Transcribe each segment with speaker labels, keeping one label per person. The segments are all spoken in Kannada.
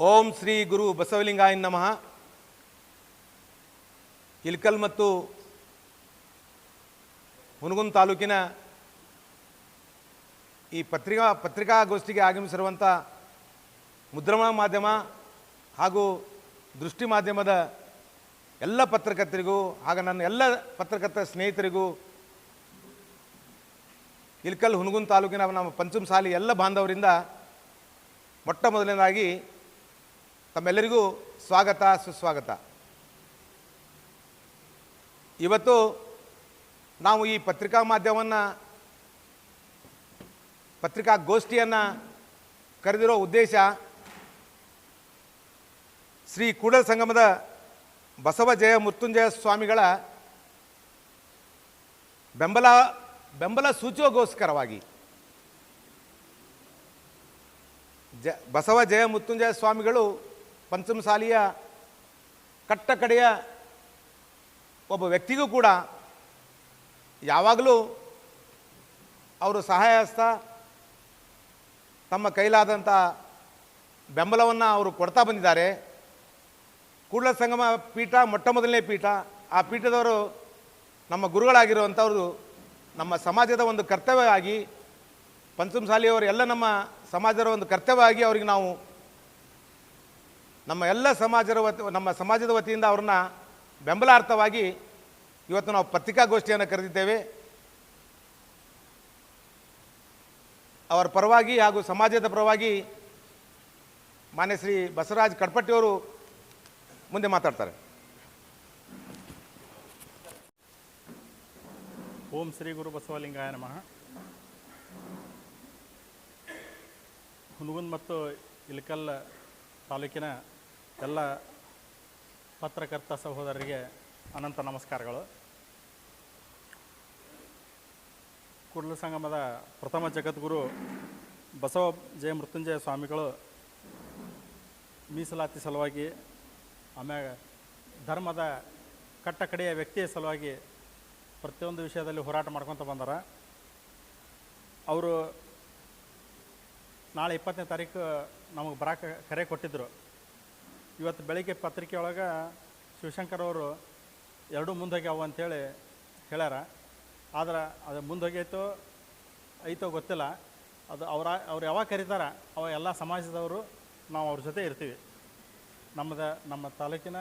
Speaker 1: ಓಂ ಶ್ರೀ ಗುರು ಬಸವಲಿಂಗಾಯ ನಮಃ. ಇಲ್ಕಲ್ ಮತ್ತು ಹುನಗುಂದ ತಾಲೂಕಿನ ಈ ಪತ್ರಿಕಾ ಪತ್ರಿಕಾಗೋಷ್ಠಿಗೆ ಆಗಮಿಸಿರುವಂಥ ಮುದ್ರಣ ಮಾಧ್ಯಮ ಹಾಗೂ ದೃಷ್ಟಿ ಮಾಧ್ಯಮದ ಎಲ್ಲ ಪತ್ರಕರ್ತರಿಗೂ ಹಾಗೂ ನನ್ನ ಎಲ್ಲ ಪತ್ರಕರ್ತ ಸ್ನೇಹಿತರಿಗೂ ಇಲ್ಕಲ್ ಹುನಗುಂದ್ ತಾಲೂಕಿನ ನಮ್ಮ ಪಂಚಮಸಾಲಿ ಎಲ್ಲ ಬಾಂಧವರಿಂದ ಮೊಟ್ಟ ಮೊದಲನೇದಾಗಿ ತಮ್ಮೆಲ್ಲರಿಗೂ ಸ್ವಾಗತ, ಸುಸ್ವಾಗತ. ಇವತ್ತು ನಾವು ಈ ಪತ್ರಿಕಾ ಮಾಧ್ಯಮವನ್ನು ಪತ್ರಿಕಾಗೋಷ್ಠಿಯನ್ನು ಕರೆದಿರೋ ಉದ್ದೇಶ ಶ್ರೀ ಕೂಡಲ ಸಂಗಮದ ಬಸವ ಜಯ ಮೃತ್ಯುಂಜಯ ಸ್ವಾಮಿಗಳ ಬೆಂಬಲ ಬೆಂಬಲ ಸೂಚಿಯೋಗೋಸ್ಕರವಾಗಿ. ಜ, ಬಸವ ಜಯ ಮೃತ್ಯುಂಜಯ ಸ್ವಾಮಿಗಳು ಪಂಚಮಸಾಲಿಯ ಕಟ್ಟ ಕಡೆಯ ಒಬ್ಬ ವ್ಯಕ್ತಿಗೂ ಕೂಡ ಯಾವಾಗಲೂ ಅವರು ಸಹಾಯ ಹಸ್ತ ತಮ್ಮ ಕೈಲಾದಂಥ ಬೆಂಬಲವನ್ನು ಅವರು ಕೊಡ್ತಾ ಬಂದಿದ್ದಾರೆ. ಕೂಡಲ ಸಂಗಮ ಪೀಠ ಮೊಟ್ಟ ಮೊದಲನೇ ಪೀಠ, ಆ ಪೀಠದವರು ನಮ್ಮ ಗುರುಗಳಾಗಿರುವಂಥವ್ರು ನಮ್ಮ ಸಮಾಜದ ಒಂದು ಕರ್ತವ್ಯವಾಗಿ ಪಂಚಮಸಾಲಿಯವರು ಎಲ್ಲ ನಮ್ಮ ಸಮಾಜದ ಒಂದು ಕರ್ತವ್ಯವಾಗಿ ಅವರಿಗೆ ನಾವು ನಮ್ಮ ಎಲ್ಲ ಸಮಾಜದ ವತಿ, ನಮ್ಮ ಸಮಾಜದ ವತಿಯಿಂದ ಅವ್ರನ್ನ ಬೆಂಬಲಾರ್ಥವಾಗಿ ಇವತ್ತು ನಾವು ಪತ್ರಿಕಾಗೋಷ್ಠಿಯನ್ನು ಕರೆದಿದ್ದೇವೆ. ಅವರ ಪರವಾಗಿ ಹಾಗೂ ಸಮಾಜದ ಪರವಾಗಿ ಮಾನ್ಯ ಶ್ರೀ ಬಸವರಾಜ್ ಕಡ್ಪಟ್ಟಿಯವರು ಮುಂದೆ ಮಾತಾಡ್ತಾರೆ.
Speaker 2: ಓಂ ಶ್ರೀ ಗುರು ಬಸವಲಿಂಗಾಯ ನಮಃ. ಹುನಗುಂದ್ ಮತ್ತು ಇಲಕಲ್ ತಾಲೂಕಿನ ಎಲ್ಲ ಪತ್ರಕರ್ತ ಸಹೋದರರಿಗೆ ಅನಂತ ನಮಸ್ಕಾರಗಳು. ಕೂಡಲ ಸಂಗಮದ ಪ್ರಥಮ ಜಗದ್ಗುರು ಬಸವ ಜಯ ಮೃತ್ಯುಂಜಯ ಸ್ವಾಮಿಗಳು ಮೀಸಲಾತಿ ಸಲುವಾಗಿ ಆಮ್ಯಾಗ ಧರ್ಮದ ಕಟ್ಟ ಕಡೆಯ ವ್ಯಕ್ತಿಯ ಸಲುವಾಗಿ ಪ್ರತಿಯೊಂದು ವಿಷಯದಲ್ಲಿ ಹೋರಾಟ ಮಾಡ್ಕೊತ ಬಂದಾರ. ಅವರು ನಾಳೆ ಇಪ್ಪತ್ತನೇ ತಾರೀಕು ನಮಗೆ ಬರಾಕ ಕರೆ ಕೊಟ್ಟಿದ್ದರು ಇವತ್ತು ಬೆಳಗ್ಗೆ ಪತ್ರಿಕೆ ಒಳಗೆ ಶಿವಶಂಕರ್ ಅವರು ಎರಡೂ ಮುಂದೋಗ್ಯಾವ ಅಂತೇಳಿ ಹೇಳ್ಯಾರ. ಆದ್ರೆ ಅದು ಮುಂದೋಗೈತೋ ಐತೋ ಗೊತ್ತಿಲ್ಲ. ಅದು ಅವರ, ಅವ್ರು ಯಾವಾಗ ಕರೀತಾರ, ಅವ ಎಲ್ಲ ಸಮಾಜದವರು ನಾವು ಅವ್ರ ಜೊತೆ ಇರ್ತೀವಿ. ನಮ್ಮದ ನಮ್ಮ ತಾಲೂಕಿನ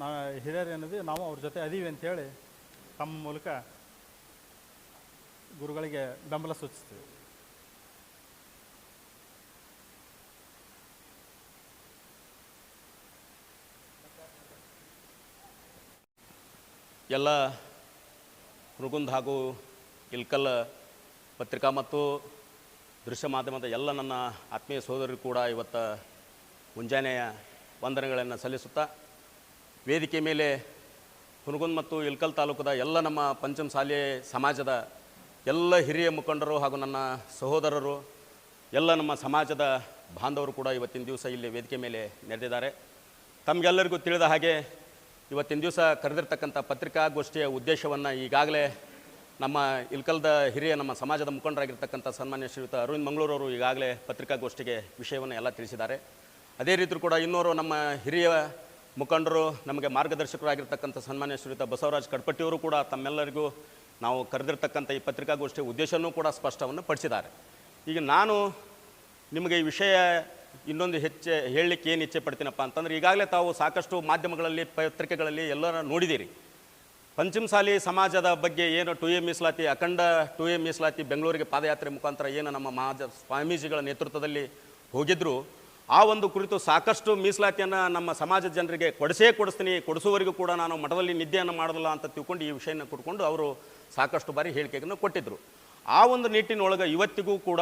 Speaker 2: ನಾ ಹಿರಿಯರು ಏನಿದೆ, ನಾವು ಅವ್ರ ಜೊತೆ ಅದೀವಿ ಅಂತೇಳಿ ತಮ್ಮ ಮೂಲಕ ಗುರುಗಳಿಗೆ ಬೆಂಬಲ ಸೂಚಿಸ್ತೀವಿ.
Speaker 3: ಎಲ್ಲ ಹುರುಗುಂದ್ ಹಾಗೂ ಇಲ್ಕಲ್ ಪತ್ರಿಕಾ ಮತ್ತು ದೃಶ್ಯ ಮಾಧ್ಯಮದ ಎಲ್ಲ ನನ್ನ ಆತ್ಮೀಯ ಸಹೋದರರು ಕೂಡ ಇವತ್ತು ಮುಂಜಾನೆಯ ವಂದನೆಗಳನ್ನು ಸಲ್ಲಿಸುತ್ತಾ ವೇದಿಕೆ ಮೇಲೆ ಹುನಗುಂದ್ ಮತ್ತು ಇಲ್ಕಲ್ ತಾಲೂಕದ ಎಲ್ಲ ನಮ್ಮ ಪಂಚಮಸಾಲಿ ಸಮಾಜದ ಎಲ್ಲ ಹಿರಿಯ ಮುಖಂಡರು ಹಾಗೂ ನನ್ನ ಸಹೋದರರು, ಎಲ್ಲ ನಮ್ಮ ಸಮಾಜದ ಬಾಂಧವರು ಕೂಡ ಇವತ್ತಿನ ದಿವಸ ಇಲ್ಲಿ ವೇದಿಕೆ ಮೇಲೆ ನೆರೆದಿದ್ದಾರೆ. ತಮಗೆಲ್ಲರಿಗೂ ತಿಳಿದ ಹಾಗೆ ಇವತ್ತಿನ ದಿವಸ ಕರೆದಿರ್ತಕ್ಕಂಥ ಪತ್ರಿಕಾಗೋಷ್ಠಿಯ ಉದ್ದೇಶವನ್ನು ಈಗಾಗಲೇ ನಮ್ಮ ಇಲ್ಕಲ್ದ ಹಿರಿಯ ನಮ್ಮ ಸಮಾಜದ ಮುಖಂಡರಾಗಿರ್ತಕ್ಕಂಥ ಸನ್ಮಾನ್ಯ ಶ್ರೀಯುತ ಅರವಿಂದ್ ಮಂಗಳೂರವರು ಈಗಾಗಲೇ ಪತ್ರಿಕಾಗೋಷ್ಠಿಗೆ ವಿಷಯವನ್ನು ಎಲ್ಲ ತಿಳಿಸಿದ್ದಾರೆ. ಅದೇ ರೀತಿ ಕೂಡ ಇನ್ನೋರು ನಮ್ಮ ಹಿರಿಯ ಮುಖಂಡರು, ನಮಗೆ ಮಾರ್ಗದರ್ಶಕರಾಗಿರ್ತಕ್ಕಂಥ ಸನ್ಮಾನ್ಯ ಶ್ರೀಯುತ ಬಸವರಾಜ್ ಕಡ್ಪಟ್ಟಿಯವರು ಕೂಡ ತಮ್ಮೆಲ್ಲರಿಗೂ ನಾವು ಕರೆದಿರ್ತಕ್ಕಂಥ ಈ ಪತ್ರಿಕಾಗೋಷ್ಠಿಯ ಉದ್ದೇಶವೂ ಕೂಡ ಸ್ಪಷ್ಟವನ್ನು ಪಡಿಸಿದ್ದಾರೆ. ಈಗ ನಾನು ನಿಮಗೆ ಈ ವಿಷಯ ಇನ್ನೊಂದು ಹೆಚ್ಚೆ ಹೇಳಲಿಕ್ಕೆ ಏನು ಇಚ್ಛೆ ಪಡ್ತೀನಪ್ಪ ಅಂತಂದ್ರೆ ಈಗಾಗಲೇ ತಾವು ಸಾಕಷ್ಟು ಮಾಧ್ಯಮಗಳಲ್ಲಿ, ಪತ್ರಿಕೆಗಳಲ್ಲಿ ಎಲ್ಲರ ನೋಡಿದ್ದೀರಿ ಪಂಚಮಸಾಲಿ ಸಮಾಜದ ಬಗ್ಗೆ ಏನು ಟು ಎ ಮೀಸಲಾತಿ, ಅಖಂಡ ಟು ಎ ಮೀಸಲಾತಿ ಬೆಂಗಳೂರಿಗೆ ಪಾದಯಾತ್ರೆ ಮುಖಾಂತರ ಏನು ನಮ್ಮ ಮಹಾಜ ಸ್ವಾಮೀಜಿಗಳ ನೇತೃತ್ವದಲ್ಲಿ ಹೋಗಿದ್ರು, ಆ ಒಂದು ಕುರಿತು ಸಾಕಷ್ಟು ಮೀಸಲಾತಿಯನ್ನು ನಮ್ಮ ಸಮಾಜದ ಜನರಿಗೆ ಕೊಡಿಸೇ ಕೊಡಿಸ್ತೀನಿ, ಕೊಡಿಸುವವರೆಗೂ ಕೂಡ ನಾನು ಮಠದಲ್ಲಿ ನಿದ್ದೆಯನ್ನು ಮಾಡೋದಿಲ್ಲ ಅಂತ ತಿಳ್ಕೊಂಡು ಈ ವಿಷಯನ ಕೊಟ್ಕೊಂಡು ಅವರು ಸಾಕಷ್ಟು ಬಾರಿ ಹೇಳಿಕೆಯನ್ನು ಕೊಟ್ಟಿದ್ದರು ಆ ಒಂದು ನಿಟ್ಟಿನೊಳಗೆ ಇವತ್ತಿಗೂ ಕೂಡ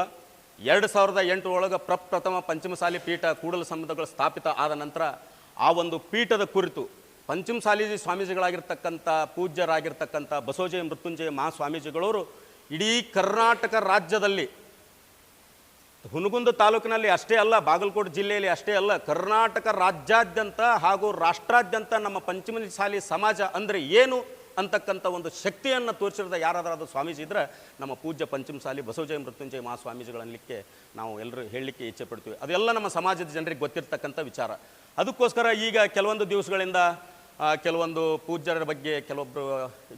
Speaker 3: ಎರಡು ಸಾವಿರದ ಎಂಟು ಒಳಗೆ ಪ್ರಪ್ರಥಮ ಪಂಚಮಸಾಲಿ ಪೀಠ ಕೂಡಲ ಸಂಬಂಧಗಳು ಸ್ಥಾಪಿತ ಆದ ನಂತರ ಆ ಒಂದು ಪೀಠದ ಕುರಿತು ಪಂಚಮಸಾಲಿ ಸ್ವಾಮೀಜಿಗಳಾಗಿರ್ತಕ್ಕಂಥ ಪೂಜ್ಯರಾಗಿರ್ತಕ್ಕಂಥ ಬಸವಜಯ ಮೃತ್ಯುಂಜಯ ಮಹಾಸ್ವಾಮೀಜಿಗಳವರು ಇಡೀ ಕರ್ನಾಟಕ ರಾಜ್ಯದಲ್ಲಿ ಹುನಗುಂದ ತಾಲೂಕಿನಲ್ಲಿ ಅಷ್ಟೇ ಅಲ್ಲ, ಬಾಗಲಕೋಟೆ ಜಿಲ್ಲೆಯಲ್ಲಿ ಅಷ್ಟೇ ಅಲ್ಲ, ಕರ್ನಾಟಕ ರಾಜ್ಯಾದ್ಯಂತ ಹಾಗೂ ರಾಷ್ಟ್ರಾದ್ಯಂತ ನಮ್ಮ ಪಂಚಮಸಾಲಿ ಸಮಾಜ ಅಂದರೆ ಏನು? ಅಂತಕ್ಕಂಥ ಒಂದು ಶಕ್ತಿಯನ್ನು ತೋರಿಸಿದ ಯಾರಾದರೂ ಸ್ವಾಮೀಜಿ ಇದ್ದರೆ ನಮ್ಮ ಪೂಜ್ಯ ಪಂಚಮಸಾಲಿ ಬಸವಜಯ ಮೃತ್ಯುಂಜಯ ಮಹಾಸ್ವಾಮೀಜಿಗಳನ್ನಲಿಕ್ಕೆ ನಾವು ಎಲ್ಲರೂ ಹೇಳಲಿಕ್ಕೆ ಇಚ್ಛೆ ಪಡ್ತೀವಿ. ಅದೆಲ್ಲ ನಮ್ಮ ಸಮಾಜದ ಜನರಿಗೆ ಗೊತ್ತಿರ್ತಕ್ಕಂಥ ವಿಚಾರ. ಅದಕ್ಕೋಸ್ಕರ ಈಗ ಕೆಲವೊಂದು ದಿವಸಗಳಿಂದ ಕೆಲವೊಂದು ಪೂಜ್ಯರ ಬಗ್ಗೆ ಕೆಲವೊಬ್ಬರು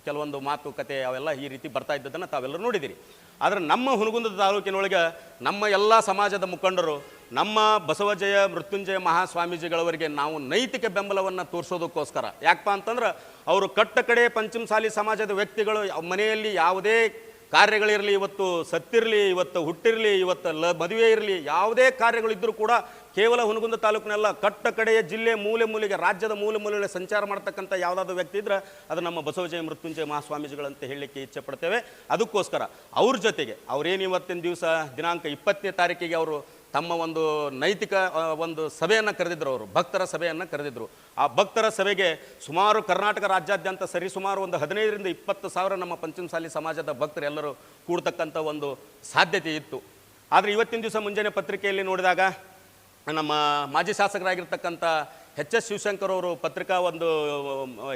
Speaker 3: ಕೆಲವೊಂದು ಮಾತುಕತೆ ಅವೆಲ್ಲ ಈ ರೀತಿ ಬರ್ತಾ ಇದ್ದದನ್ನು ತಾವೆಲ್ಲರೂ ನೋಡಿದ್ದೀರಿ ಆದರೆ ನಮ್ಮ ಹುನಗುಂದ ತಾಲೂಕಿನೊಳಗೆ ನಮ್ಮ ಎಲ್ಲ ಸಮಾಜದ ಮುಖಂಡರು ನಮ್ಮ ಬಸವಜಯ ಮೃತ್ಯುಂಜಯ ಮಹಾಸ್ವಾಮೀಜಿಗಳವರಿಗೆ ನಾವು ನೈತಿಕ ಬೆಂಬಲವನ್ನು ತೋರಿಸೋದಕ್ಕೋಸ್ಕರ. ಯಾಕಪ್ಪ ಅಂತಂದ್ರೆ ಅವರು ಕಟ್ಟ ಕಡೆ ಪಂಚಮಸಾಲಿ ಸಮಾಜದ ವ್ಯಕ್ತಿಗಳು ಮನೆಯಲ್ಲಿ ಯಾವುದೇ ಕಾರ್ಯಗಳಿರಲಿ, ಇವತ್ತು ಸತ್ತಿರಲಿ, ಇವತ್ತು ಹುಟ್ಟಿರಲಿ, ಇವತ್ತು ಲ ಮದುವೆ ಇರಲಿ, ಯಾವುದೇ ಕಾರ್ಯಗಳಿದ್ದರೂ ಕೂಡ ಕೇವಲ ಹುನಗುಂದ ತಾಲೂಕಿನೆಲ್ಲ, ಕಟ್ಟ ಕಡೆಯ ಜಿಲ್ಲೆ ಮೂಲೆ ಮೂಲೆಗೆ, ರಾಜ್ಯದ ಮೂಲೆ ಮೂಲೆಗೆ ಸಂಚಾರ ಮಾಡ್ತಕ್ಕಂಥ ಯಾವುದಾದ್ರು ವ್ಯಕ್ತಿ ಇದ್ರೆ ಅದು ನಮ್ಮ ಬಸವಜಯ ಮೃತ್ಯುಂಜಯ ಮಹಾಸ್ವಾಮೀಜಿಗಳಂತ ಹೇಳಲಿಕ್ಕೆ ಇಚ್ಛೆ ಪಡ್ತೇವೆ. ಅದಕ್ಕೋಸ್ಕರ ಅವ್ರ ಜೊತೆಗೆ, ಅವ್ರೇನು ಇವತ್ತಿನ ದಿವಸ ದಿನಾಂಕ ಇಪ್ಪತ್ತನೇ ತಾರೀಕಿಗೆ ಅವರು ತಮ್ಮ ಒಂದು ನೈತಿಕ ಒಂದು ಸಭೆಯನ್ನು ಕರೆದಿದ್ದರು ಅವರು, ಭಕ್ತರ ಸಭೆಯನ್ನು ಕರೆದಿದ್ದರು ಆ ಭಕ್ತರ ಸಭೆಗೆ ಸುಮಾರು ಕರ್ನಾಟಕ ರಾಜ್ಯಾದ್ಯಂತ ಸರಿ ಸುಮಾರು ಒಂದು ಹದಿನೈದರಿಂದ ಇಪ್ಪತ್ತು ಸಾವಿರ ನಮ್ಮ ಪಂಚಮಸಾಲಿ ಸಮಾಜದ ಭಕ್ತರು ಎಲ್ಲರೂ ಕೂಡ್ತಕ್ಕಂಥ ಒಂದು ಸಾಧ್ಯತೆ ಇತ್ತು. ಆದರೆ ಇವತ್ತಿನ ದಿವಸ ಮುಂಜಾನೆ ಪತ್ರಿಕೆಯಲ್ಲಿ ನೋಡಿದಾಗ ನಮ್ಮ ಮಾಜಿ ಶಾಸಕರಾಗಿರ್ತಕ್ಕಂಥ ಎಚ್ ಎಸ್ ಶಿವಶಂಕರ್ ಅವರು ಪತ್ರಿಕಾ ಒಂದು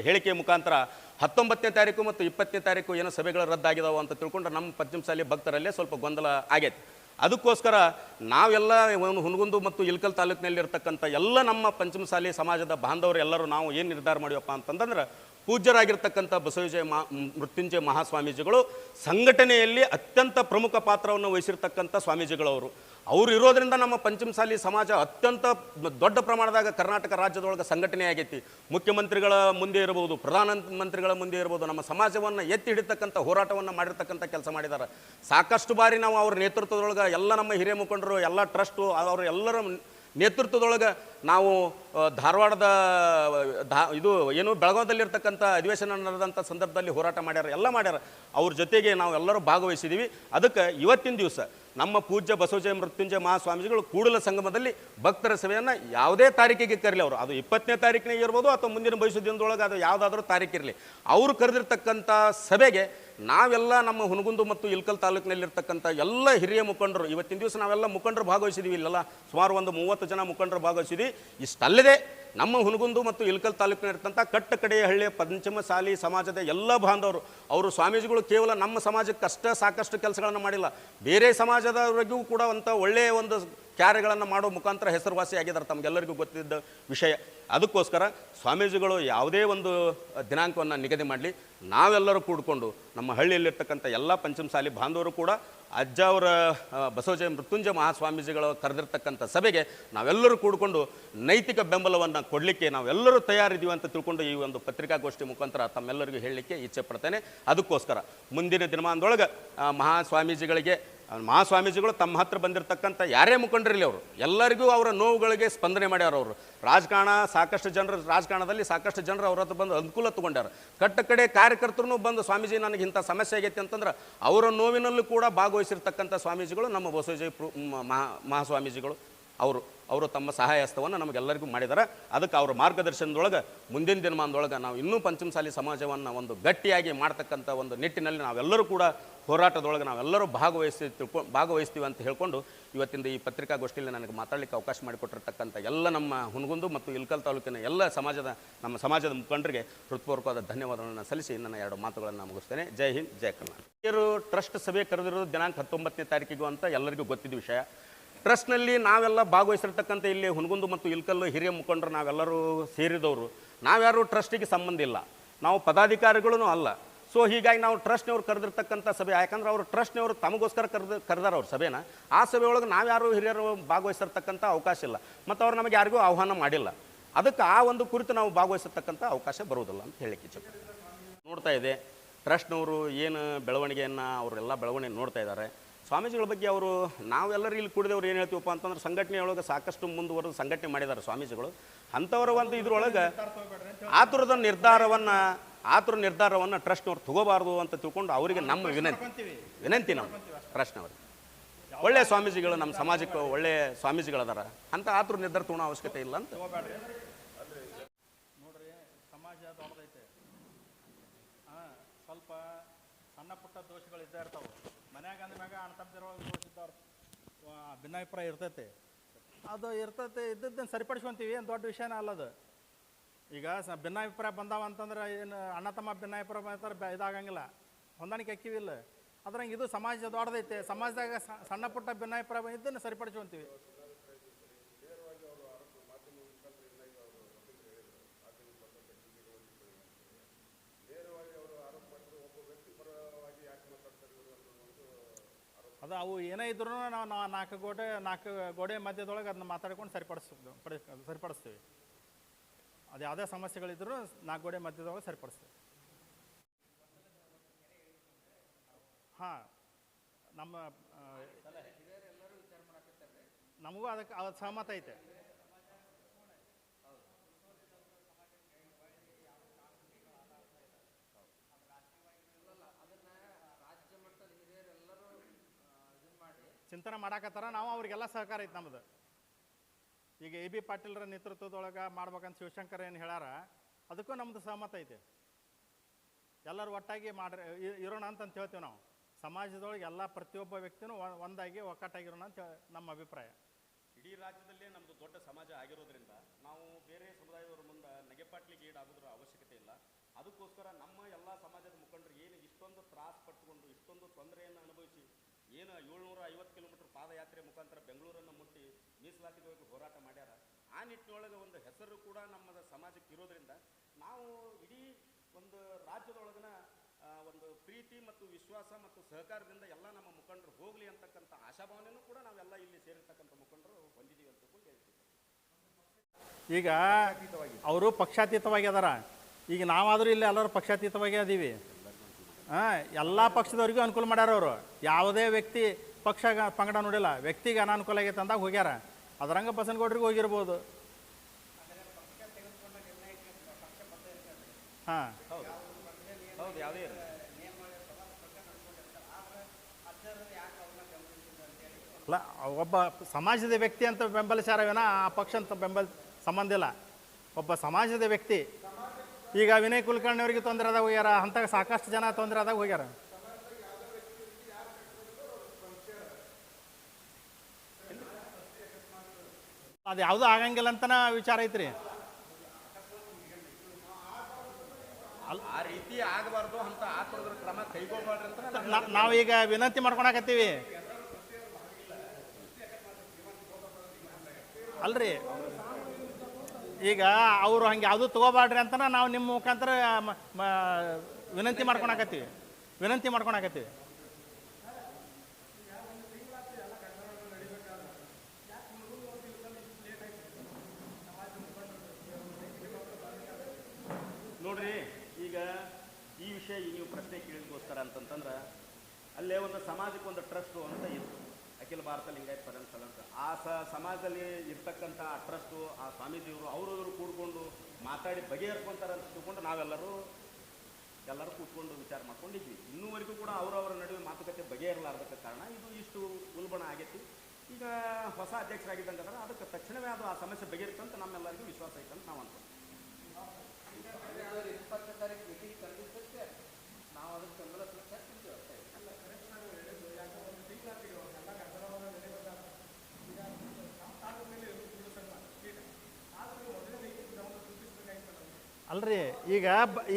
Speaker 3: ಹೇಳಿಕೆ ಮುಖಾಂತರ ಹತ್ತೊಂಬತ್ತನೇ ತಾರೀಕು ಮತ್ತು ಇಪ್ಪತ್ತನೇ ತಾರೀಕು ಏನೋ ಸಭೆಗಳು ರದ್ದಾಗಿದಾವೆ ಅಂತ ತಿಳ್ಕೊಂಡ್ರೆ ನಮ್ಮ ಪಂಚಮಸಾಲಿ ಭಕ್ತರಲ್ಲೇ ಸ್ವಲ್ಪ ಗೊಂದಲ ಆಗೈತೆ. ಅದಕ್ಕೋಸ್ಕರ ನಾವೆಲ್ಲ ಒಂದು ಹುನಗುಂದು ಮತ್ತು ಇಲ್ಕಲ್ ತಾಲೂಕಿನಲ್ಲಿರ್ತಕ್ಕಂಥ ಎಲ್ಲ ನಮ್ಮ ಪಂಚಮಸಾಲಿ ಸಮಾಜದ ಬಾಂಧವರು ಎಲ್ಲರೂ ನಾವು ಏನು ನಿರ್ಧಾರ ಮಾಡಿವಪ್ಪ ಅಂತಂದ್ರೆ ಪೂಜ್ಯರಾಗಿರ್ತಕ್ಕಂಥ ಬಸವಜಯ ಮಹಾ ಮೃತ್ಯುಂಜಯ ಮಹಾಸ್ವಾಮೀಜಿಗಳು ಸಂಘಟನೆಯಲ್ಲಿ ಅತ್ಯಂತ ಪ್ರಮುಖ ಪಾತ್ರವನ್ನು ವಹಿಸಿರ್ತಕ್ಕಂಥ ಸ್ವಾಮೀಜಿಗಳವರು. ಅವರು ಇರೋದ್ರಿಂದ ನಮ್ಮ ಪಂಚಮಸಾಲಿ ಸಮಾಜ ಅತ್ಯಂತ ದೊಡ್ಡ ಪ್ರಮಾಣದಾಗ ಕರ್ನಾಟಕ ರಾಜ್ಯದೊಳಗೆ ಸಂಘಟನೆ ಆಗೈತಿ. ಮುಖ್ಯಮಂತ್ರಿಗಳ ಮುಂದೆ ಇರಬಹುದು ಪ್ರಧಾನ ಮಂತ್ರಿಗಳ ಮುಂದೆ ಇರಬಹುದು ನಮ್ಮ ಸಮಾಜವನ್ನು ಎತ್ತಿ ಹಿಡಿತಕ್ಕಂಥ ಹೋರಾಟವನ್ನು ಮಾಡಿರ್ತಕ್ಕಂಥ ಕೆಲಸ ಮಾಡಿದ್ದಾರೆ ಸಾಕಷ್ಟು ಬಾರಿ ನಾವು ಅವ್ರ ನೇತೃತ್ವದೊಳಗೆ ಎಲ್ಲ ನಮ್ಮ ಹಿರಿಯ ಮುಖಂಡರು, ಎಲ್ಲ ಟ್ರಸ್ಟು, ಅವರು ಎಲ್ಲರ ನೇತೃತ್ವದೊಳಗೆ ನಾವು ಧಾರವಾಡದ, ಧಾ, ಇದು ಏನು ಬೆಳಗಾವದಲ್ಲಿರ್ತಕ್ಕಂಥ ಅಧಿವೇಶನ ನಡೆದಂಥ ಸಂದರ್ಭದಲ್ಲಿ ಹೋರಾಟ ಮಾಡ್ಯಾರ, ಎಲ್ಲ ಮಾಡ್ಯಾರ. ಅವ್ರ ಜೊತೆಗೆ ನಾವು ಎಲ್ಲರೂ ಭಾಗವಹಿಸಿದ್ದೀವಿ ಅದಕ್ಕೆ ಇವತ್ತಿನ ದಿವಸ ನಮ್ಮ ಪೂಜ್ಯ ಬಸವಜಯ ಮೃತ್ಯುಂಜಯ ಮಹಾಸ್ವಾಮೀಜಿಗಳು ಕೂಡಲ ಸಂಗಮದಲ್ಲಿ ಭಕ್ತರ ಸಭೆಯನ್ನು ಯಾವುದೇ ತಾರೀಕಿಗೆ ಕರಲಿ ಅವರು. ಅದು ಇಪ್ಪತ್ತನೇ ತಾರೀಕಿನೇ ಇರ್ಬೋದು ಅಥವಾ ಮುಂದಿನ ಭವಿಷ್ಯ ದಿನದೊಳಗೆ ಅದು ಯಾವುದಾದ್ರೂ ತಾರೀಕಿರಲಿ ಅವರು ಕರೆದಿರ್ತಕ್ಕಂಥ ಸಭೆಗೆ ನಾವೆಲ್ಲ ನಮ್ಮ ಹುನಗುಂದು ಮತ್ತು ಇಲ್ಕಲ್ ತಾಲೂಕಿನಲ್ಲಿರ್ತಕ್ಕಂಥ ಎಲ್ಲ ಹಿರಿಯ ಮುಖಂಡರು, ಇವತ್ತಿನ ದಿವಸ ನಾವೆಲ್ಲ ಮುಖಂಡರು ಭಾಗವಹಿಸಿದ್ದೀವಿ ಇಲ್ಲೆಲ್ಲ. ಸುಮಾರು ಒಂದು ಮೂವತ್ತು ಜನ ಮುಖಂಡರು ಭಾಗವಹಿಸಿದ್ವಿ. ಇಷ್ಟಲ್ಲದೆ ನಮ್ಮ ಹುನಗುಂದು ಮತ್ತು ಇಲ್ಕಲ್ ತಾಲೂಕಿನಲ್ಲಿರ್ತಂಥ ಕಟ್ಟ ಕಡೆಯ ಹಳ್ಳಿಯ ಪಂಚಮಸಾಲಿ ಸಮಾಜದ ಎಲ್ಲ ಬಾಂಧವರು, ಅವರು ಸ್ವಾಮೀಜಿಗಳು ಕೇವಲ ನಮ್ಮ ಸಮಾಜಕ್ಕೆ ಸಮಾಜಕ್ಕಷ್ಟೇ ಸಾಕಷ್ಟು ಕೆಲಸಗಳನ್ನು ಮಾಡಿಲ್ಲ. ಬೇರೆ ಸಮಾಜದವರಿಗೂ ಕೂಡ ಅಂತ ಒಳ್ಳೆಯ ಒಂದು ಕಾರ್ಯಗಳನ್ನು ಮಾಡೋ ಮುಖಾಂತರ ಹೆಸರುವಾಸಿ ಆಗಿದ್ದಾರೆ ತಮಗೆಲ್ಲರಿಗೂ ಗೊತ್ತಿದ್ದ ವಿಷಯ. ಅದಕ್ಕೋಸ್ಕರ ಸ್ವಾಮೀಜಿಗಳು ಯಾವುದೇ ಒಂದು ದಿನಾಂಕವನ್ನು ನಿಗದಿ ಮಾಡಲಿ. ನಾವೆಲ್ಲರೂ ಕೂಡಿಕೊಂಡು ನಮ್ಮ ಹಳ್ಳಿಯಲ್ಲಿರ್ತಕ್ಕಂಥ ಎಲ್ಲ ಪಂಚಮಸಾಲಿ ಬಾಂಧವರು ಕೂಡ ಅಜ್ಜ ಅವರ ಬಸವಜಯ ಮೃತ್ಯುಂಜಯ ಮಹಾಸ್ವಾಮೀಜಿಗಳು ಕರೆದಿರ್ತಕ್ಕಂಥ ಸಭೆಗೆ ನಾವೆಲ್ಲರೂ ಕೂಡಿಕೊಂಡು ನೈತಿಕ ಬೆಂಬಲವನ್ನು ಕೊಡಲಿಕ್ಕೆ ನಾವೆಲ್ಲರೂ ತಯಾರಿದ್ದೀವಿ ಅಂತ ತಿಳ್ಕೊಂಡು ಈ ಒಂದು ಪತ್ರಿಕಾಗೋಷ್ಠಿ ಮುಖಾಂತರ ತಮ್ಮೆಲ್ಲರಿಗೂ ಹೇಳಲಿಕ್ಕೆ ಇಚ್ಛೆ ಪಡ್ತೇನೆ. ಅದಕ್ಕೋಸ್ಕರ ಮುಂದಿನ ದಿನಮಾನದೊಳಗೆ ಮಹಾಸ್ವಾಮೀಜಿಗಳಿಗೆ ಆ, ಮಹಾಸ್ವಾಮೀಜಿಗಳು ತಮ್ಮ ಹತ್ರ ಬಂದಿರತಕ್ಕಂಥ ಯಾರೇ ಮುಖಂಡರಿಲ್ಲ ಅವರು ಎಲ್ಲರಿಗೂ ಅವರ ನೋವುಗಳಿಗೆ ಸ್ಪಂದನೆ ಮಾಡ್ಯಾರ ಅವರು. ರಾಜಕಾರಣ ಸಾಕಷ್ಟು ಜನರು ರಾಜಕಾರಣದಲ್ಲಿ ಸಾಕಷ್ಟು ಜನರು ಅವ್ರ ಹತ್ರ ಬಂದು ಅನುಕೂಲ ತೊಗೊಂಡ್ಯಾರ. ಕಟ್ಟ ಕಡೆ ಕಾರ್ಯಕರ್ತರು ಬಂದು ಸ್ವಾಮೀಜಿ ನನಗೆ ಇಂಥ ಸಮಸ್ಯೆ ಆಗೈತೆ ಅಂತಂದ್ರೆ ಅವರ ನೋವಿನಲ್ಲೂ ಕೂಡ ಭಾಗವಹಿಸಿರ್ತಕ್ಕಂಥ ಸ್ವಾಮೀಜಿಗಳು ನಮ್ಮ ಬಸವಜಯ ಮಹಾ ಮಹಾಸ್ವಾಮೀಜಿಗಳು ಅವರು. ಅವರು ತಮ್ಮ ಸಹಾಯ ಹಸ್ತವನ್ನು ನಮಗೆಲ್ಲರಿಗೂ ಮಾಡಿದ್ದಾರೆ. ಅದಕ್ಕೆ ಅವರ ಮಾರ್ಗದರ್ಶನದೊಳಗೆ ಮುಂದಿನ ದಿನಮಾನದೊಳಗೆ ನಾವು ಇನ್ನೂ ಪಂಚಮಸಾಲಿ ಸಮಾಜವನ್ನು ಒಂದು ಗಟ್ಟಿಯಾಗಿ ಮಾಡ್ತಕ್ಕಂಥ ಒಂದು ನಿಟ್ಟಿನಲ್ಲಿ ನಾವೆಲ್ಲರೂ ಕೂಡ ಹೋರಾಟದೊಳಗೆ ನಾವೆಲ್ಲರೂ ಭಾಗವಹಿಸಿ ತಿಳ್ಕೊ ಭಾಗವಹಿಸ್ತೀವಿ ಅಂತ ಹೇಳ್ಕೊಂಡು ಇವತ್ತಿಂದ ಈ ಪತ್ರಿಕಾಗೋಷ್ಠಿಯಲ್ಲಿ ನನಗೆ ಮಾತಾಡಲಿಕ್ಕೆ ಅವಕಾಶ ಮಾಡಿಕೊಟ್ಟಿರ್ತಕ್ಕಂಥ ಎಲ್ಲ ನಮ್ಮ ಹುನಗುಂದು ಮತ್ತು ಇಲ್ಕಲ್ ತಾಲೂಕಿನ ಎಲ್ಲ ಸಮಾಜದ, ನಮ್ಮ ಸಮಾಜದ ಮುಖಂಡರಿಗೆ ಹೃತ್ಪೂರ್ವಕವಾದ ಧನ್ಯವಾದಗಳನ್ನು ಸಲ್ಲಿಸಿ ನನ್ನ ಎರಡು ಮಾತುಗಳನ್ನು ಮುಗಿಸ್ತೇನೆ. ಜೈ ಹಿಂದ್, ಜೈ ಕರ್ನಾಟಕ. ಟ್ರಸ್ಟ್ ಸಭೆ ಕರೆದಿರೋದು ದಿನಾಂಕ ಹತ್ತೊಂಬತ್ತನೇ ತಾರೀಕಿಗೂ ಅಂತ ಎಲ್ಲರಿಗೂ ಗೊತ್ತಿದ್ದ ವಿಷಯ. ಟ್ರಸ್ಟ್ನಲ್ಲಿ ನಾವೆಲ್ಲ ಭಾಗವಹಿಸಿರ್ತಕ್ಕಂಥ ಇಲ್ಲಿ ಹುನಗುಂದು ಮತ್ತು ಇಲ್ಕಲ್ಲು ಹಿರಿಯ ಮುಖಂಡರು ನಾವೆಲ್ಲರೂ ಸೇರಿದವರು. ನಾವ್ಯಾರು ಟ್ರಸ್ಟಿಗೆ ಸಂಬಂಧ ಇಲ್ಲ. ನಾವು ಪದಾಧಿಕಾರಿಗಳೂ ಅಲ್ಲ. ಸೊ, ಹೀಗಾಗಿ ನಾವು ಟ್ರಸ್ಟ್ನವ್ರು ಕರೆದಿರ್ತಕ್ಕಂಥ ಸಭೆ, ಯಾಕಂದ್ರೆ ಅವರು ಟ್ರಸ್ಟ್ನವರು ತಮಗೋಸ್ಕರ ಕರೆದು, ಕರೆದಾರ ಅವ್ರ ಸಭೆನ. ಆ ಸಭೆ ಒಳಗೆ ನಾವ್ಯಾರು ಹಿರಿಯರು ಭಾಗವಹಿಸಿರ್ತಕ್ಕಂಥ ಅವಕಾಶ ಇಲ್ಲ. ಮತ್ತು ಅವ್ರು ನಮಗೆ ಯಾರಿಗೂ ಆಹ್ವಾನ ಮಾಡಿಲ್ಲ. ಅದಕ್ಕೆ ಆ ಒಂದು ಕುರಿತು ನಾವು ಭಾಗವಹಿಸಿರ್ತಕ್ಕಂಥ ಅವಕಾಶ ಬರುವುದಿಲ್ಲ ಅಂತ ಹೇಳಿಕ್ಕೆ ನೋಡ್ತಾ ಇದೆ, ಟ್ರಸ್ಟ್ನವರು ಏನು ಬೆಳವಣಿಗೆಯನ್ನು ಅವರೆಲ್ಲ ಬೆಳವಣಿಗೆ ನೋಡ್ತಾ ಇದ್ದಾರೆ. ಸ್ವಾಮೀಜಿಗಳ ಬಗ್ಗೆ ಅವರು ನಾವೆಲ್ಲರೂ ಇಲ್ಲಿ ಕೂಡಿದವ್ರು ಏನು ಹೇಳ್ತೀವಪ್ಪ ಅಂತಂದ್ರೆ ಸಂಘಟನೆಯೊಳಗೆ ಸಾಕಷ್ಟು ಮುಂದುವರೆದು ಸಂಘಟನೆ ಮಾಡಿದ್ದಾರೆ ಸ್ವಾಮೀಜಿಗಳು. ಅಂಥವರ ಒಂದು ಇದ್ರೊಳಗೆ ಆತುರದ ನಿರ್ಧಾರವನ್ನು, ಆತುರ ನಿರ್ಧಾರವನ್ನು ಟ್ರಸ್ಟ್ನವ್ರು ತಗೋಬಾರ್ದು ಅಂತ ತಿಳ್ಕೊಂಡು ಅವರಿಗೆ ನಮ್ಮ ವಿನಂತಿ. ವಿನಂತಿ ನಾವು ಟ್ರಸ್ಟ್ನವ್ರಿಗೆ ಒಳ್ಳೆಯ ಸ್ವಾಮೀಜಿಗಳು ನಮ್ಮ ಸಮಾಜಕ್ಕೆ ಒಳ್ಳೆಯ ಸ್ವಾಮೀಜಿಗಳದಾರ. ಅಂತ ಆತುರ ನಿರ್ಧಾರ ತಗೊಳ್ಳೋ ಅವಶ್ಯಕತೆ ಇಲ್ಲ ಅಂತ.
Speaker 2: ಸ್ವಲ್ಪ ಸಣ್ಣ ಪುಟ್ಟ ದೋಷಗಳು ಇದ್ದೇ ಇರ್ತಾವೆ. ಮನ್ಯಾಗ ಇದ್ದವ್ರು ಭಿನ್ನಾಭಿಪ್ರಾಯ ಇರ್ತೈತಿ. ಅದು ಇರ್ತೈತಿ, ಇದ್ದದ್ದನ್ನು ಸರಿಪಡಿಸ್ಕೊಂತೀವಿ, ಏನು ದೊಡ್ಡ ವಿಷಯನೇ ಅಲ್ಲ ಅದು. ಈಗ ಸ ಭಿನ್ನಾಭಿಪ್ರಾಯ ಬಂದಾವ ಅಂತಂದ್ರೆ ಏನು ಅಣ್ಣ ತಮ್ಮ ಭಿನ್ನಾಭಿಪ್ರಾಯ ಇದಾಗಂಗಿಲ್ಲ. ಹೊಂದಾಣಿಕೆ ಅಕ್ಕಿವಿಲ್ಲ ಅದ್ರಂಗೆ ಇದು ಸಮಾಜ ದೊಡ್ಡದೈತೆ. ಸಮಾಜದಾಗ ಸಣ್ಣ ಪುಟ್ಟ ಭಿನ್ನಾಭಿಪ್ರಾಯ ಇದ್ದನ್ನು ಸರಿಪಡಿಸ್ಕೊಂತೀವಿ. ಅದು ಅವು ಏನೇ ಇದ್ರೂ ನಾವು ನಾ- ನಾಲ್ಕು ಗೋಡೆ ನಾಲ್ಕು ಗೋಡೆ ಮಧ್ಯದೊಳಗೆ ಅದನ್ನ ಮಾತಾಡ್ಕೊಂಡು ಸರಿಪಡಿಸ್ತೀವಿ ಪಡಿ ಸರಿಪಡಿಸ್ತೀವಿ. ಅದು ಯಾವುದೇ ಸಮಸ್ಯೆಗಳಿದ್ರೂ ನಾಲ್ಕು ಗೋಡೆ ಮಧ್ಯದೊಳಗೆ ಸರಿಪಡಿಸ್ತೀವಿ. ಹಾಂ. ನಮ್ಮ ನಮಗೂ ಅದಕ್ಕೆ ಅದು ಸಹಮತ ಐತೆ. ಚಿಂತನೆ ಮಾಡಾಕತ್ತಾರ, ನಾವು ಅವ್ರಿಗೆಲ್ಲ ಸಹಕಾರ ಐತೆ ನಮ್ದು. ಈಗ ಎ ಬಿ ಪಾಟೀಲ್ರ ನೇತೃತ್ವದೊಳಗೆ ಮಾಡ್ಬೇಕಂತ ಶಿವಶಂಕರ್ ಏನು ಹೇಳಾರ ಅದಕ್ಕೂ ನಮ್ದು ಸಹಮತ ಐತೆ. ಎಲ್ಲರೂ ಒಟ್ಟಾಗಿ ಮಾಡ್ರಿ ಇರೋಣ ಅಂತ ಹೇಳ್ತೀವಿ ನಾವು. ಸಮಾಜದೊಳಗೆ ಎಲ್ಲ ಪ್ರತಿಯೊಬ್ಬ ವ್ಯಕ್ತಿನೂ ಒಂದಾಗಿ ಒಕ್ಕಟ್ಟಾಗಿರೋಣ ಅಂತ ನಮ್ಮ ಅಭಿಪ್ರಾಯ.
Speaker 3: ಇಡೀ ರಾಜ್ಯದಲ್ಲೇ ನಮ್ಮದು ದೊಡ್ಡ ಸಮಾಜ ಆಗಿರೋದ್ರಿಂದ ನಾವು ಬೇರೆ ಸಮುದಾಯದವರ ಮುಂದೆ ನಗೆಪಾಟ್ಲಿಗೆ ಈಡಾಗೋದ್ರ ಅವಶ್ಯಕತೆ ಇಲ್ಲ. ಅದಕ್ಕೋಸ್ಕರ ನಮ್ಮ ಎಲ್ಲ ಸಮಾಜದ ಮುಖಂಡರು ಏನು ಇಷ್ಟೊಂದು ತ್ರಾಸ ಪಟ್ಟುಕೊಂಡು ಇಷ್ಟೊಂದು ತೊಂದರೆಯನ್ನು ಏನು ಏಳ್ನೂರ ಐವತ್ತು ಕಿಲೋಮೀಟರ್ ಪಾದಯಾತ್ರೆ ಮುಖಾಂತರ ಬೆಂಗಳೂರನ್ನು ಮುಟ್ಟಿ ಮೀಸಲಾತಿಗಾಗಿ ಹೋರಾಟ ಮಾಡ್ಯಾರ. ಆ ನಿಟ್ಟಿನೊಳಗೆ ಒಂದು ಹೆಸರು ಕೂಡ ನಮ್ಮ ಸಮಾಜಕ್ಕೆ ಇರೋದರಿಂದ ನಾವು ಇಡೀ ಒಂದು ರಾಜ್ಯದೊಳಗಿನ ಒಂದು ಪ್ರೀತಿ ಮತ್ತು ವಿಶ್ವಾಸ ಮತ್ತು ಸಹಕಾರದಿಂದ ಎಲ್ಲ ನಮ್ಮ ಮುಖಂಡರು ಹೋಗಲಿ ಅಂತಕ್ಕಂಥ ಆಶಾಭಾವನೆಯನ್ನು ಕೂಡ ನಾವೆಲ್ಲ ಇಲ್ಲಿ ಸೇರಿರ್ತಕ್ಕಂಥ ಮುಖಂಡರು ಹೊಂದಿದ್ದೀವಿ ಅಂತ ಹೇಳ್ತೀವಿ
Speaker 2: ಈಗ ಅವರು ಪಕ್ಷಾತೀತವಾಗಿ ಅದಾರ. ಈಗ ನಾವಾದರೂ ಇಲ್ಲಿ ಎಲ್ಲರೂ ಪಕ್ಷಾತೀತವಾಗಿ ಅದೀವಿ ಹಾಂ ಎಲ್ಲ ಪಕ್ಷದವ್ರಿಗೂ ಅನುಕೂಲ ಮಾಡ್ಯಾರ ಅವರು. ಯಾವುದೇ ವ್ಯಕ್ತಿ ಪಕ್ಷ ಪಂಗಡ ನೋಡಿಲ್ಲ ವ್ಯಕ್ತಿಗೆ ಅನಾನುಕೂಲ ಆಗೈತೆ ಅಂದಾಗ ಹೋಗ್ಯಾರ. ಅದರಂಗ ಬಸನಗೌಡ್ರಿಗೂ ಹೋಗಿರ್ಬೋದು. ಹಾಂ. ಅಲ್ಲ ಒಬ್ಬ ಸಮಾಜದ ವ್ಯಕ್ತಿ ಅಂತ ಬೆಂಬಲಿಸ್ಯಾರ ಆ ಪಕ್ಷ ಅಂತ ಬೆಂಬಲ ಸಂಬಂಧ ಇಲ್ಲ. ಒಬ್ಬ ಸಮಾಜದ ವ್ಯಕ್ತಿ ಈಗ ವಿನಯ್ ಕುಲಕರ್ಣಿ ಅವರಿಗೆ ತೊಂದರೆ ಆದಾಗ ಹೋಗ್ಯಾರ ಅಂತ ಸಾಕಷ್ಟು ಜನ ತೊಂದರೆ ಆದಾಗ ಹೋಗ್ಯಾರ. ಅದು ಯಾವುದೂ ಆಗಂಗಿಲ್ಲ ಅಂತನ ವಿಚಾರ ಐತ್ರಿ.
Speaker 3: ಆ ರೀತಿ ಆಗಬಾರ್ದು ಅಂತ ಕ್ರಮ ಕೈಗೊಳ್ಬಾರ್ದು
Speaker 2: ನಾವೀಗ ವಿನಂತಿ ಮಾಡ್ಕೊಳಕತ್ತೀವಿ ಅಲ್ರಿ ಈಗ ಅವರು ಹಂಗೆ ಯಾವುದು ತಗೋಬಾಡ್ರಿ ಅಂತ ನಾವು ನಿಮ್ಮ ಮುಖಾಂತರ ವಿನಂತಿ ಮಾಡ್ಕೊಳಕತ್ತೀವಿ ವಿನಂತಿ ಮಾಡ್ಕೊಳಕತ್ತೀವಿ
Speaker 3: ನೋಡ್ರಿ, ಈಗ ಈ ವಿಷಯ ನೀವು ಪ್ರಶ್ನೆ ಕೇಳಿದಕ್ಕೋಸ್ಕರ ಅಂತಂತಂದ್ರೆ, ಅಲ್ಲೇ ಒಂದು ಸಮಾಜಕ್ಕೆ ಒಂದು ಟ್ರಸ್ಟು ಅಂತ ಇತ್ತು. ಅಖಿಲ ಭಾರತ ಲಿಂಗಾಯತ್ ಪರಂಪರೆ ಅಂತ ಆ ಸ ಸಮಾಜದಲ್ಲಿ ಇರ್ತಕ್ಕಂಥ ಆ ಟ್ರಸ್ಟು ಆ ಸ್ವಾಮೀಜಿಯವರು ಅವರವರು ಕೂಡ್ಕೊಂಡು ಮಾತಾಡಿ ಬಗೆಹರ್ಕೊಂತಾರೆ ಅಂತ ತಿಳ್ಕೊಂಡು ನಾವೆಲ್ಲರೂ ಎಲ್ಲರೂ ಕೂತ್ಕೊಂಡು ವಿಚಾರ ಮಾಡ್ಕೊಂಡಿದ್ವಿ. ಇನ್ನೂವರೆಗೂ ಕೂಡ ಅವರವರ ನಡುವೆ ಮಾತುಕತೆ ಬಗೆಹರಲಾರ್ದಕ್ಕೆ ಕಾರಣ ಇದು ಇಷ್ಟು ಉಲ್ಬಣ ಆಗೈತಿ. ಈಗ ಹೊಸ ಅಧ್ಯಕ್ಷರಾಗಿದ್ದಂಗೆ ಅದರ ಅದಕ್ಕೆ ತಕ್ಷಣವೇ ಅದು ಆ ಸಮಸ್ಯೆ ಬಗೆಹರಿತಂತ ನಮ್ಮೆಲ್ಲರಿಗೂ ವಿಶ್ವಾಸ ಐತೆ ಅಂತ ನಾವು ಅನ್ಕೊಂಡ್ವಿ
Speaker 4: ಇಪ್ಪತ್ತನೇ ತಾರೀಕು ಮೀಟಿಂಗ್ ಕರೆದಿದ್ದಕ್ಕೆ ನಾವು ಅದಕ್ಕೆ ಬೆಂಬಲ ಸೂಚಿಸ್ತೀವಿ ಅಷ್ಟೇ
Speaker 2: ಅಲ್ರಿ ಈಗ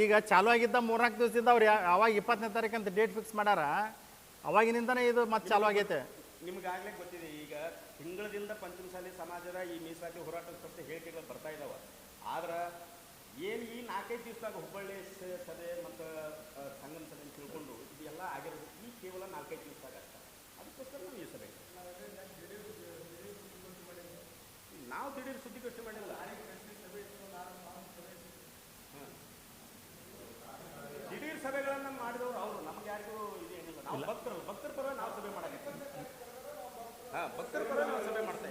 Speaker 2: ಈಗ ಚಾಲು ಆಗಿದ್ದ ಮೂರ್ನಾಲ್ಕು ದಿವಸದಿಂದ ಅವ್ರು ಅವಾಗ ಇಪ್ಪತ್ತನೇ ತಾರೀಕು ಅಂತ ಡೇಟ್ ಫಿಕ್ಸ್ ಮಾಡ್ಯಾರ ಅವಾಗಿನಿಂದನೇ ಇದು ಮತ್ತೆ ಚಾಲು ಆಗೈತೆ.
Speaker 3: ನಿಮ್ಗಾಗಲೇ ಗೊತ್ತಿದೆ ಈಗ ತಿಂಗಳದಿಂದ ಪಂಚಮಸಾಲಿ ಸಮಾಜದ ಈ ಮೀಸಲಾತಿ ಹೋರಾಟದ ಸತ್ಯ ಹೇಳಿಕೆಗಳು ಬರ್ತಾ ಇದಾವ. ಆದ್ರೆ ಏನು ಈ ನಾಲ್ಕೈದು ದಿವಸದಾಗ ಹುಬ್ಬಳ್ಳಿ ಸಭೆ ಮತ್ತು ಸಂಗಮ ಸಭೆ ಅಂತ ತಿಳ್ಕೊಂಡು ಇದೆಲ್ಲ ಆಗಿರೋದು ಈ ಕೇವಲ ನಾಲ್ಕೈದು ದಿವಸದಾಗ ಅದಕ್ಕೋಸ್ಕರ ನಾವು ಈ ಸಭೆ ನಾವು ದಿಢೀರ್ ಸುದ್ದಿಗೋಷ್ಠಿ ಮಾಡಿಲ್ಲ. ಸಭೆಗಳನ್ನ ಮಾಡಿದವರು ಅವರು. ನಮ್ಗೆ ಯಾರಿಗೂ ಇದೇನಿಲ್ಲ ನಾವು ಭಕ್ತರು, ಭಕ್ತರ ಪರ ನಾವು ಸಭೆ ಮಾಡಬೇಕು ಹಾ, ಭಕ್ತರ ಪರ ನಾವು ಸಭೆ ಮಾಡ್ತಾ